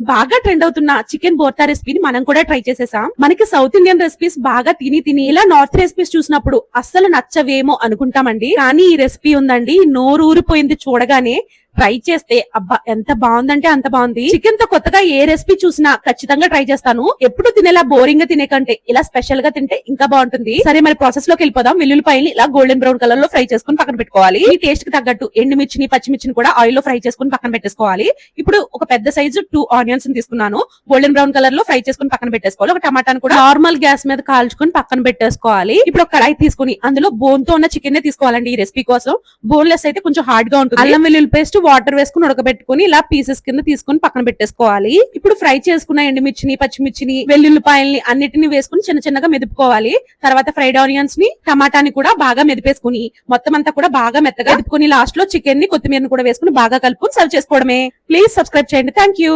బాగా ట్రెండ్ అవుతున్న చికెన్ బోర్తా రెసిపీని మనం కూడా ట్రై చేసేసాం. మనకి సౌత్ ఇండియన్ రెసిపీస్ బాగా తిని తిని ఇలా నార్త్ రెసిపీస్ చూసినప్పుడు అస్సలు నచ్చవేమో అనుకుంటామండి. కానీ ఈ రెసిపీ ఉందండి నోరు ఊరిపోయింది చూడగానే ట్రై చేస్తే అబ్బా ఎంత బాగుందంటే అంత బాగుంది. చికెన్తో కొత్తగా ఏ రెసిపీ చూసినా ఖచ్చితంగా ట్రై చేస్తాను. ఎప్పుడు తినేలా బోరింగ్గా తినే కంటే ఇలా స్పెషల్గా తింటే ఇంకా బాగుంటుంది. సరే మరి ప్రాసెస్లోకి వెళ్ళిపోదాం. వెల్లుల్లిపాయలు ఇలా గోల్డెన్ బ్రౌన్ కలర్లో ఫ్రై చేసుకుని పక్కన పెట్టుకోవాలి. ఈ టేస్ట్కి తగ్గట్టు ఎండుమిర్చిని పచ్చిమిర్చిని కూడా ఆయిల్లో ఫ్రై చేసుకుని పక్కన పెట్టేసుకోవాలి. ఇప్పుడు ఒక పెద్ద సైజు టూ ఆనియన్స్ తీసుకున్నాను. గోల్డెన్ బ్రౌన్ కలర్లో ఫ్రై చేసుకుని పక్కన పెట్టేసుకోవాలి. ఒక టమాటాను కూడా నార్మల్ గ్యాస్ మీద కాల్చుకొని పక్కన పెట్టేసుకోవాలి. ఇప్పుడు ఒక కడాయి తీసుకుని అందులో బోన్తో ఉన్న చికెన్ నే తీసుకోవాలండి ఈ రెసిపీ కోసం. బోన్లెస్ అయితే కొంచెం హార్డ్గా ఉంటుంది. అల్లం వెల్లుల్లి పేస్ట్ వాటర్ వేసుకుని ఉడకబెట్టుకుని ఇలా పీసెస్ కింద తీసుకుని పక్కన పెట్టేసుకోవాలి. ఇప్పుడు ఫ్రై చేసుకున్న ఎండుమిర్చిని పచ్చిమిర్చిని వెల్లుల్లిపాయల్ని అన్నిటిని వేసుకుని చిన్న చిన్నగా మెదుపుకోవాలి. తర్వాత ఫ్రైడ్ ఆనియన్స్ని టమాటాని కూడా బాగా మెదిపేసుకుని మొత్తం అంతా కూడా బాగా మెత్తగా మెదుపుకొని లాస్ట్లో చికెన్ని కొత్తిమీరని కూడా వేసుకుని బాగా కలుపుకొని సర్వ్ చేసుకోవడమే. ప్లీజ్ సబ్స్క్రైబ్ చేయండి. Thank you